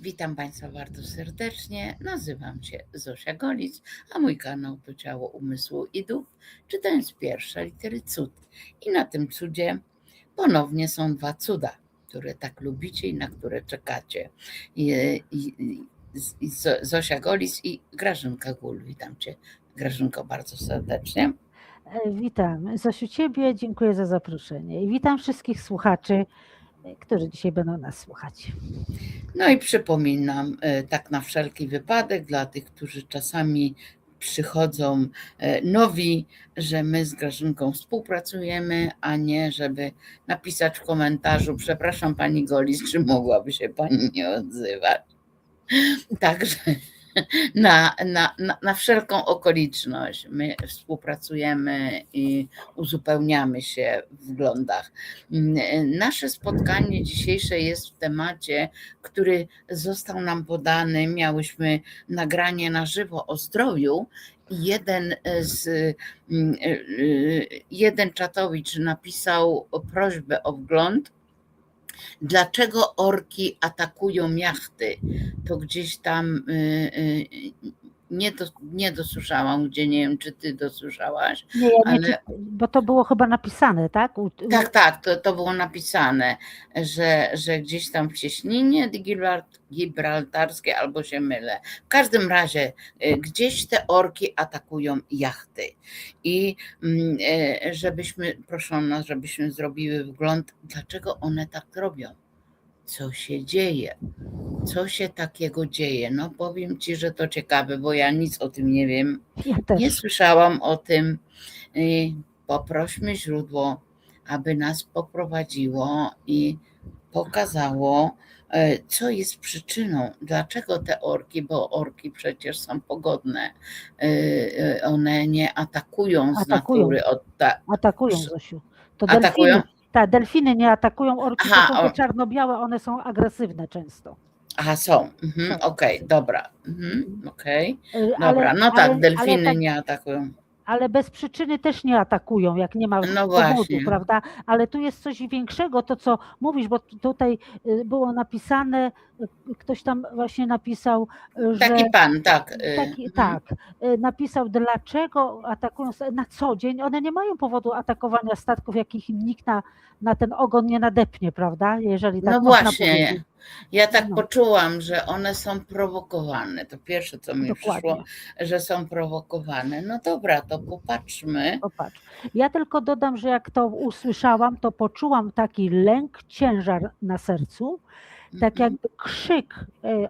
Witam Państwa bardzo serdecznie. Nazywam się Zosia Golic, a mój kanał to Ciało Umysłu i Duch, czytając pierwsze litery cud. I na tym cudzie ponownie są dwa cuda, które tak lubicie i na które czekacie. I, i, i Zo- Zosia Golic i Grażynka Gól. Witam Cię, Grażynko, bardzo serdecznie. E, Witam. Zosiu, Ciebie dziękuję za zaproszenie i witam wszystkich słuchaczy, którzy dzisiaj będą nas słuchać. No i przypominam, e, tak na wszelki wypadek, dla tych, którzy czasami przychodzą e, nowi, że my z Grażynką współpracujemy, a nie żeby napisać w komentarzu, przepraszam pani Golis, czy mogłaby się pani nie odzywać. Także na, na, na, wszelką okoliczność my współpracujemy i uzupełniamy się w wglądach. Mm, Nasze spotkanie dzisiejsze jest w temacie, który został nam podany. Miałyśmy nagranie na żywo o zdrowiu. Jeden z mm, y, jeden czatowicz napisał prośbę o wgląd. Dlaczego orki atakują jachty? To gdzieś tam y, y, nie, do, nie dosłyszałam, gdzie nie wiem, czy ty dosłyszałaś. Nie, ja nie Ale- czyt- bo to było chyba napisane, tak? U- Tak, tak, to, to było napisane, że, że gdzieś tam w cieśninie Gibralt- gibraltarskiej, albo się mylę. W każdym razie y, gdzieś te orki atakują jachty. I mm, e, żebyśmy, proszę nas, żebyśmy zrobiły wgląd, dlaczego one tak robią. Co się dzieje? Co się takiego dzieje? No powiem ci, że to ciekawe, bo ja nic o tym nie wiem. Ja. Nie słyszałam o tym. Y, Poprośmy źródło, aby nas poprowadziło i pokazało, e, co jest przyczyną, dlaczego te orki, bo orki przecież są pogodne, y, y, one nie atakują z Atakują. natury. Od ta, Atakują. Zosiu. To Atakują? delfiny. Tak, delfiny nie atakują, orki Aha, to są te czarno-białe, one są agresywne często. aha, są. Mhm, Są. Okej, dobra. Mhm, okej. E, Dobra, ale- no tak, ale- delfiny tak- nie atakują. ale bez przyczyny też nie atakują, jak nie ma No powodu, właśnie. prawda? Ale tu jest coś większego, to co mówisz, bo tutaj y, było napisane, y, ktoś tam właśnie napisał, że Taki pan, tak. y, taki, mhm. tak, y, napisał, dlaczego atakują na co dzień. One nie mają powodu atakowania statków, jakich im nikt na, na ten ogon nie nadepnie, prawda? Jeżeli tak No właśnie, powiedzieć. ja tak No. poczułam, że one są prowokowane. To pierwsze, co mi Dokładnie. przyszło, że są prowokowane. No dobra, to popatrzmy. Popatrz. Ja tylko dodam, że jak to usłyszałam, to poczułam taki lęk, ciężar na sercu, tak Mhm. jakby krzyk, e, e,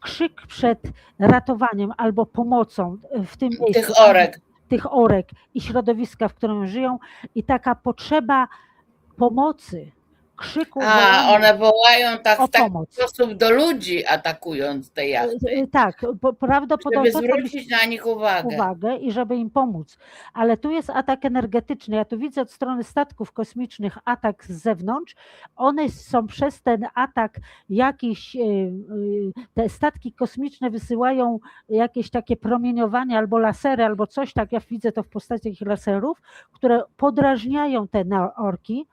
krzyk przed ratowaniem albo pomocą w tym miejscu. Tych orek. Tych orek i środowiska, w którym żyją i taka potrzeba pomocy, krzyku. A, one wołają tak w taki sposób do ludzi, atakując te E, jachty, e, Tak, bo żeby prawdopodobnie byś- zwrócić na nich uwagę. uwagę i żeby im pomóc. Ale tu jest atak energetyczny. Ja tu widzę od strony statków kosmicznych atak z zewnątrz. One są przez ten atak jakiś, e, te statki kosmiczne wysyłają jakieś takie promieniowanie albo lasery, albo coś tak. Ja widzę to w postaci takich laserów, które podrażniają te orki.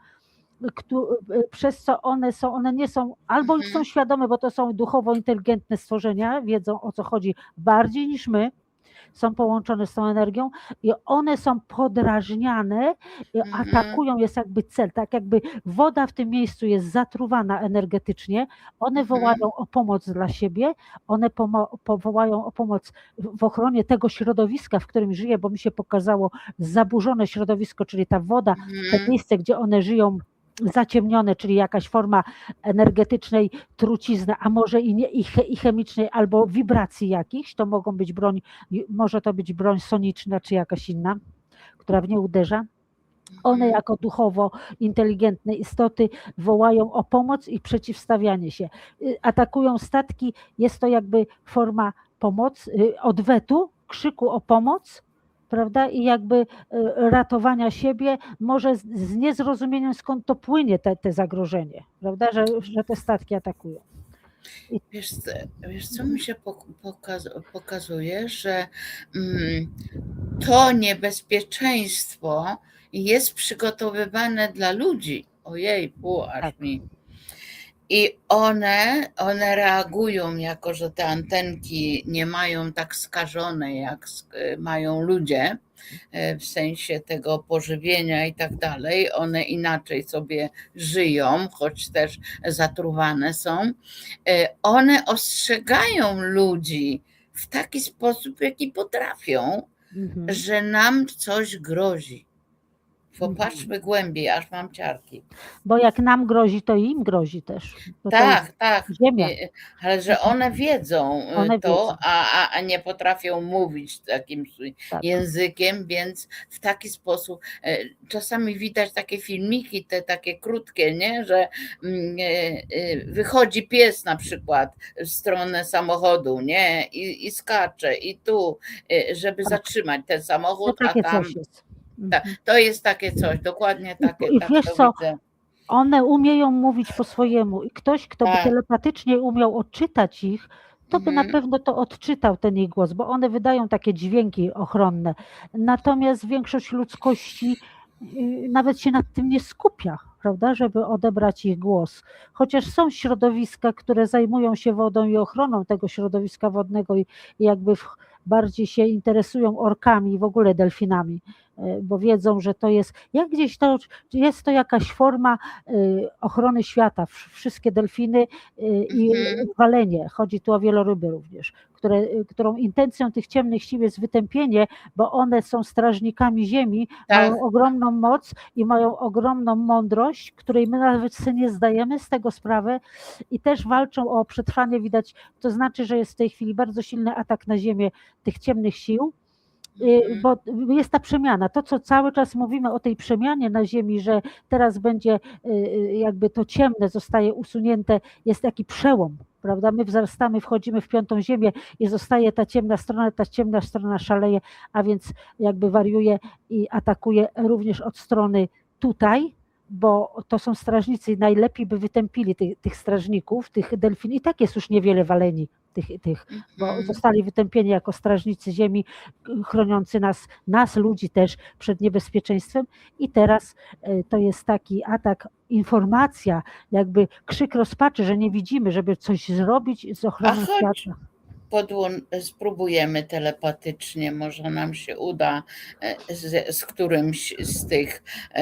Przez co one są, one nie są, albo Mhm. są świadome, bo to są duchowo inteligentne stworzenia, wiedzą o co chodzi bardziej niż my, są połączone z tą energią i one są podrażniane, Mhm. atakują, jest jakby cel, tak jakby woda w tym miejscu jest zatruwana energetycznie, one Mhm. wołają o pomoc dla siebie, one powołają o pomoc w ochronie tego środowiska, w którym żyje, bo mi się pokazało zaburzone środowisko, czyli ta woda, Mhm. miejsce, gdzie one żyją zaciemnione, czyli jakaś forma energetycznej trucizny, a może i, nie, i, che, i chemicznej, albo wibracji jakichś, to mogą być broń, może to być broń soniczna, czy jakaś inna, która w nie uderza. One Mhm. jako duchowo inteligentne istoty wołają o pomoc i przeciwstawianie się. Y, Atakują statki, jest to jakby forma pomocy, y, odwetu, krzyku o pomoc, prawda? I jakby y, ratowania siebie, może z, z niezrozumieniem skąd to płynie te, te zagrożenie, prawda? Że, że te statki atakują. Wiesz, co- wiesz, co mi się pok- pokaz, pokazuje, że mm, to niebezpieczeństwo jest przygotowywane dla ludzi. Ojej, pół aż Tak. mi. I one, one reagują, jako że te antenki nie mają tak skażone, jak sk- mają ludzie, e, w sensie tego pożywienia i tak dalej. One inaczej sobie żyją, choć też zatruwane są. E, One ostrzegają ludzi w taki sposób, jaki potrafią, Mhm. że nam coś grozi. Mhm. Popatrzmy głębiej, aż mam ciarki. Bo jak nam grozi, to im grozi też. Tak, tak. ziemia. I- Ale że one wiedzą y, One to, wiedzą. A, a, a nie potrafią mówić takim Tak. językiem, więc w taki sposób e, czasami widać takie filmiki, te takie krótkie, nie? że mm, wychodzi pies na przykład w stronę samochodu, nie? I, i skacze i tu, żeby Tak. zatrzymać ten To samochód, a takie tam coś jest. Mhm. to jest takie coś, dokładnie takie. i tak wiesz co, widzę. One umieją mówić po swojemu i ktoś, kto by Tak. telepatycznie umiał odczytać ich, to by na Mhm. pewno to odczytał ten ich głos, bo one wydają takie dźwięki ochronne. Natomiast większość ludzkości y, nawet się nad tym nie skupia, prawda, żeby odebrać ich głos. Chociaż są środowiska, które zajmują się wodą i ochroną tego środowiska wodnego i jakby w, bardziej się interesują orkami i w ogóle delfinami, y, bo wiedzą, że to jest, jak gdzieś to jest to jakaś forma y, ochrony świata. Wsz- Wszystkie delfiny y, i Mhm. walenie, chodzi tu o wieloryby również, które, którą intencją tych ciemnych sił jest wytępienie, bo one są strażnikami ziemi, Tak. mają ogromną moc i mają ogromną mądrość, której my nawet sobie nie zdajemy z tego sprawę i też walczą o przetrwanie, widać, to znaczy, że jest w tej chwili bardzo silny atak na ziemię tych ciemnych sił, Y, Mhm. bo jest ta przemiana. To, co cały czas mówimy o tej przemianie na Ziemi, że teraz będzie y, y, jakby to ciemne zostaje usunięte, jest taki przełom, prawda? My wzrastamy, wchodzimy w piątą Ziemię i zostaje ta ciemna strona, ta ciemna strona szaleje, a więc jakby wariuje i atakuje również od strony tutaj, bo to są strażnicy i najlepiej by wytępili tych, tych strażników, tych delfin. I tak jest już niewiele waleni tych, tych bo Mhm. zostali wytępieni jako strażnicy ziemi, chroniący nas, nas ludzi też przed niebezpieczeństwem. I teraz e, to jest taki atak, informacja, jakby krzyk rozpaczy, że nie widzimy, żeby coś zrobić z ochroną świata. Podłą- spróbujemy telepatycznie, może nam się uda e, z, z którymś z tych e,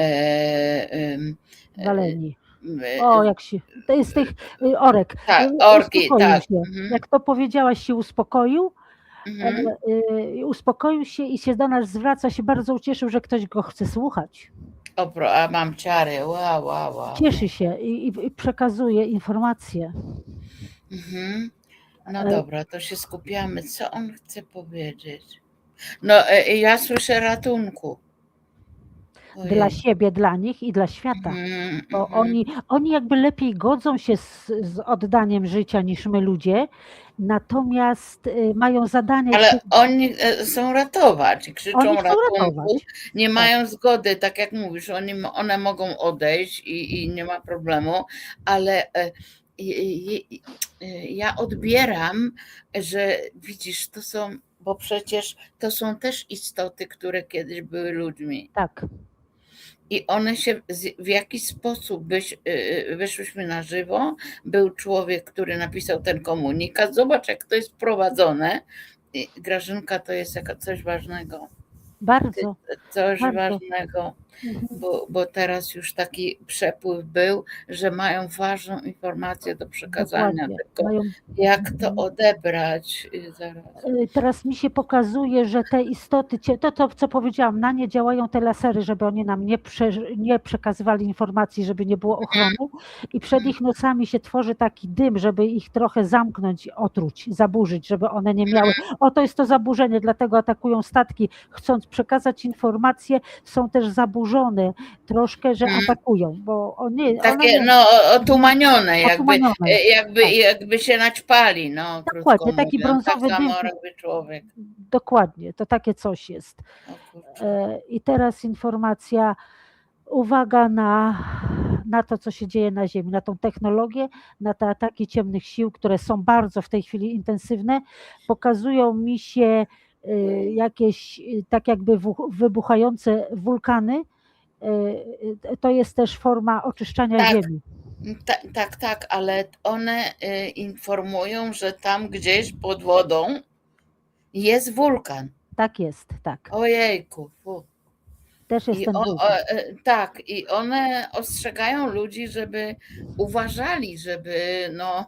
e, Waleni. e, O, jak się. To jest tych y, orek. tak, Y, orki, tak. Się. Mhm, Jak to powiedziałaś, się uspokoił, mhm. e, y, uspokoił się i się do nas zwraca, się bardzo ucieszył, że ktoś go chce słuchać. O, pro- a mam ciary, wow, wow, wow. Cieszy się i, i, i przekazuje informacje. Mhm. No E, dobra, to się skupiamy. Co on chce powiedzieć? No, e, ja słyszę ratunku. Dla siebie, dla nich i dla świata. Mhm, Bo mhm. oni, oni jakby lepiej godzą się z, z oddaniem życia niż my ludzie, natomiast y, mają zadanie, Ale oni e, są ratować, krzyczą oni ratunku, ratować. nie Tak. mają zgody, tak jak mówisz, oni, one mogą odejść i, i nie ma problemu, ale e, e, ja odbieram, że widzisz, to są, bo przecież to są też istoty, które kiedyś były ludźmi. Tak, I one się w jakiś sposób byś, y, wyszłyśmy na żywo. Był człowiek, który napisał ten komunikat. Zobacz, jak to jest prowadzone. I Grażynka to jest jaka- coś ważnego. bardzo. Coś Bardzo. ważnego. Bo, bo teraz już taki przepływ był, że mają ważną informację do przekazania. Dokładnie. Tylko Mają, jak to Mhm. odebrać y, zaraz? y, teraz mi się pokazuje, że te istoty, to, to co powiedziałam, na nie działają te lasery, żeby oni nam nie, prze, nie przekazywali informacji, żeby nie było ochrony i przed ich nosami się tworzy taki dym, żeby ich trochę zamknąć, otruć, zaburzyć, żeby one nie miały. O, to jest to zaburzenie, dlatego atakują statki, chcąc przekazać informacje, są też zaburzone troszkę, że Mhm. atakują, bo oni, Takie nie, no, otumanione, jakby, otumanione. e, jakby, Tak. jakby się naćpali, no Dokładnie, taki mówiąc. brązowy Tak dym. człowiek. Dokładnie, to takie coś jest. E, I teraz informacja, uwaga na, na to, co się dzieje na Ziemi, na tą technologię, na te ataki ciemnych sił, które są bardzo w tej chwili intensywne. Pokazują mi się jakieś y, tak jakby wybuchające wulkany. Y, y, To jest też forma oczyszczania Tak. Ziemi. Ta, tak, tak, ale one y, informują, że tam gdzieś pod wodą jest wulkan. Tak jest, tak. Ojejku. Fu. Też jest I o, o, e, tak, i one ostrzegają ludzi, żeby uważali, żeby no,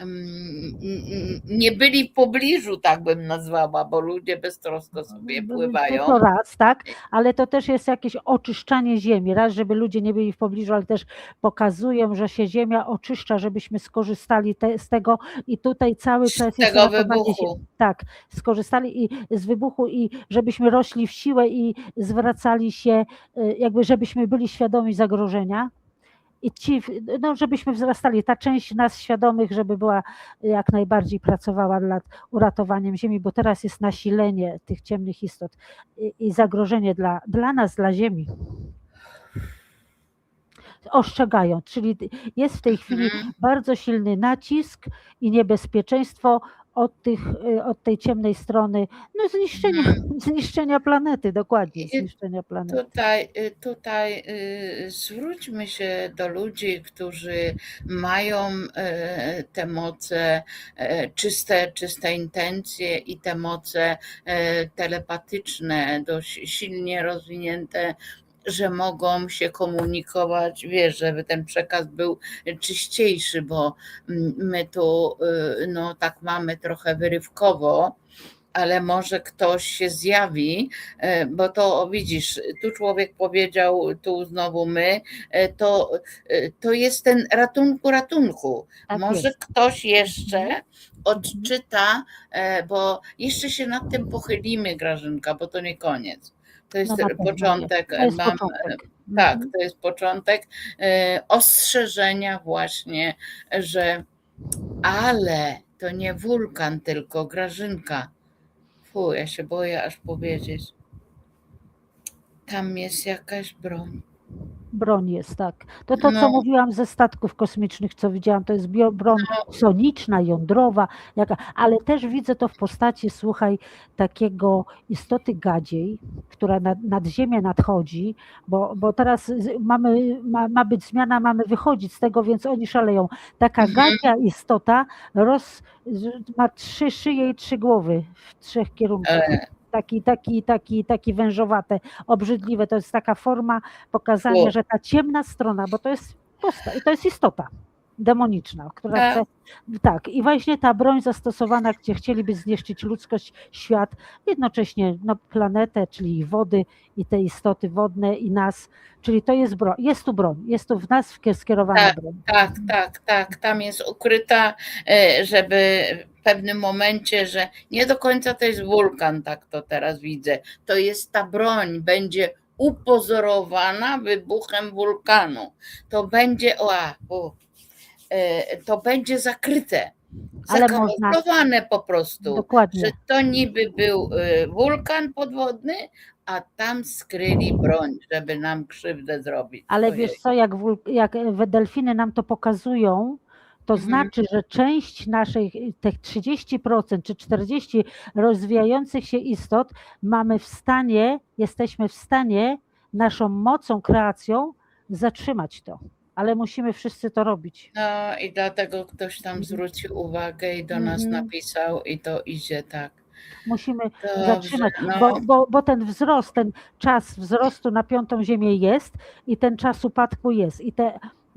mm, mm, nie byli w pobliżu, tak bym nazwała, bo ludzie beztrosko sobie pływają. To raz, tak, ale to też jest jakieś oczyszczanie ziemi. Raz, żeby ludzie nie byli w pobliżu, ale też pokazują, że się ziemia oczyszcza, żebyśmy skorzystali te, z tego i tutaj cały Z czas jest tego wybuchu. ziemi. Tak, skorzystali i z wybuchu i żebyśmy rośli w siłę i zwracali się, y, jakby żebyśmy byli świadomi zagrożenia. I ci, no, żebyśmy wzrastali, ta część nas świadomych, żeby była jak najbardziej pracowała nad uratowaniem Ziemi, bo teraz jest nasilenie tych ciemnych istot i, i zagrożenie dla, dla nas, dla Ziemi. Ostrzegają, czyli jest w tej chwili Mhm. bardzo silny nacisk i niebezpieczeństwo od, tych, y, od tej ciemnej strony no, zniszczenia, Mhm. zniszczenia planety, dokładnie, zniszczenia planety. Tutaj, y, tutaj y, zwróćmy się do ludzi, którzy mają te moce, czyste, czyste intencje i te moce telepatyczne, dość silnie rozwinięte, że mogą się komunikować, wiesz, żeby ten przekaz był czyściejszy, bo mm, my tu y, no tak mamy trochę wyrywkowo, ale może ktoś się zjawi, e, bo to widzisz, tu człowiek powiedział, tu znowu my, e, to, to jest ten ratunku, ratunku. Tak Może jest. ktoś jeszcze odczyta, e, bo jeszcze się nad tym pochylimy, Grażynka, bo to nie koniec. To jest No początek. To jest Mam, początek. tak, Mhm. to jest początek e, ostrzeżenia właśnie, że ale to nie wulkan, tylko Grażynka. Fu, ja się boję aż powiedzieć. Tam jest jakaś broń. Broń jest, tak. To to, co No. mówiłam ze statków kosmicznych, co widziałam, to jest bio, broń No. soniczna, jądrowa, jaka, ale też widzę to w postaci, słuchaj, takiego istoty gadziej, która nad, nad Ziemię nadchodzi, bo, bo teraz mamy, ma, ma być zmiana, mamy wychodzić z tego, więc oni szaleją. Taka Mhm. gadzia istota roz, ma trzy szyje i trzy głowy w trzech kierunkach E, taki, taki, taki, taki wężowate, obrzydliwe. To jest taka forma pokazania, że ta ciemna strona, bo to jest posta- to jest istota demoniczna, która Tak. chce, tak, i właśnie ta broń zastosowana, gdzie chcieliby zniszczyć ludzkość, świat, jednocześnie no, planetę, czyli wody, i te istoty wodne, i nas, czyli to jest broń, jest tu broń, jest tu w nas skierowana Tak. broń. tak, tak, tak. Tam jest ukryta, e, żeby pewnym momencie, że nie do końca to jest wulkan, tak to teraz widzę. To jest ta broń, będzie upozorowana wybuchem wulkanu. To będzie, o, u, e, to będzie zakryte. Zakamuflowane po prostu. Dokładnie. że to niby był y, wulkan podwodny, a tam skryli broń, żeby nam krzywdę zrobić. Ale Ojej. wiesz co, jak, jak e, delfiny nam to pokazują, to Mhm. znaczy, że część naszych, tych 30% czy 40% rozwijających się istot mamy w stanie, jesteśmy w stanie naszą mocą, kreacją zatrzymać to. Ale musimy wszyscy to robić. No i dlatego ktoś tam Mhm. zwrócił uwagę i do nas Mhm. napisał i to idzie tak. Musimy Dobrze, zatrzymać, no. bo, bo, bo ten wzrost, ten czas wzrostu na piątą ziemię jest i ten czas upadku jest. I ta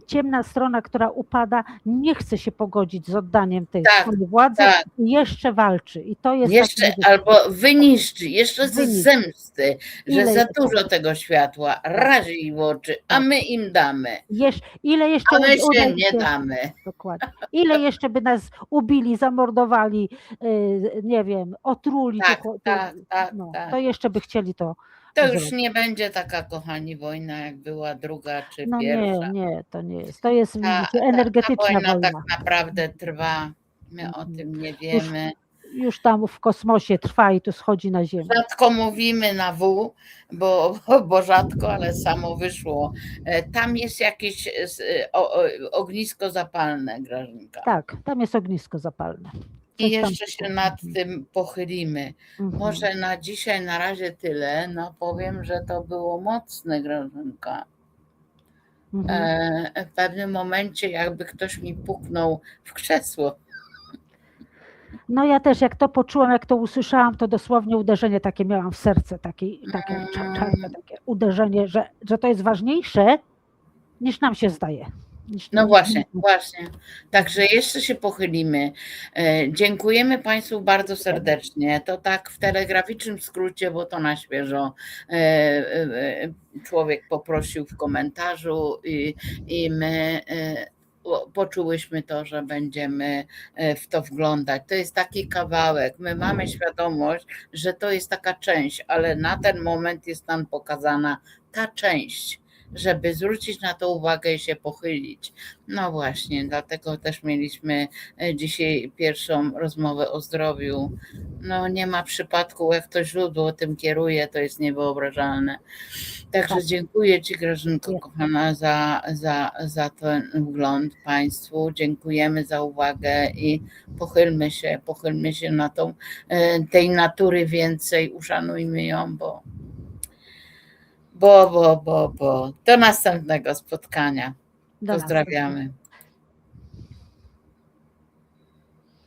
ciemna strona, która upada, nie chce się pogodzić z oddaniem tej Tak, swojej władzy tak. i jeszcze walczy. I to jest Jeszcze albo wyniszczy, jeszcze ze Wyniszczy. zemsty, że Ile za jest dużo tego światła razi w oczy, a Tak. my im damy, Jesz, ile jeszcze a my uda się im nie damy. Dokładnie. Ile jeszcze by nas ubili, zamordowali, y, nie wiem, otruli, Tak, tylko- tak, tak, no, tak. to jeszcze by chcieli to. To już nie będzie taka, kochani, wojna, jak była druga czy No nie, pierwsza. nie, to nie jest. To jest Ta, widzicie, energetyczna ta wojna wojna. tak naprawdę trwa. My o Mhm. tym nie wiemy. Już tam w kosmosie trwa i tu schodzi na ziemię. Rzadko mówimy na W, bo, bo rzadko, ale samo wyszło. E, Tam jest jakieś e, s- o- o- ognisko zapalne, Grażynka. Tak, tam jest ognisko zapalne. I jeszcze się nad tym pochylimy. Mhm. Może na dzisiaj na razie tyle. No powiem, że to było mocne, Grażynka. Mhm. e, w pewnym momencie jakby ktoś mi puknął w krzesło. No ja też jak to poczułam, jak to usłyszałam, to dosłownie uderzenie takie miałam w serce, takie, takie cza- czarne takie uderzenie, że, że to jest ważniejsze niż nam się zdaje. No właśnie, właśnie. Także jeszcze się pochylimy. E, Dziękujemy Państwu bardzo serdecznie. To tak w telegraficznym skrócie, bo to na świeżo e, e, człowiek poprosił w komentarzu i, i my poczułyśmy to, że będziemy w to wglądać. To jest taki kawałek. My mamy świadomość, że to jest taka część, ale na ten moment jest nam pokazana ta część żeby zwrócić na to uwagę i się pochylić. No właśnie, dlatego też mieliśmy e, dzisiaj pierwszą rozmowę o zdrowiu. No nie ma przypadku, jak to źródło tym kieruje, to jest niewyobrażalne. Także Tak. dziękuję Ci Grażynko kochana za, za, za ten wgląd Państwu. Dziękujemy za uwagę i pochylmy się, pochylmy się na tą, e, tej natury więcej, uszanujmy ją, bo bo, bo, bo, bo. Do następnego spotkania. Do. Pozdrawiamy.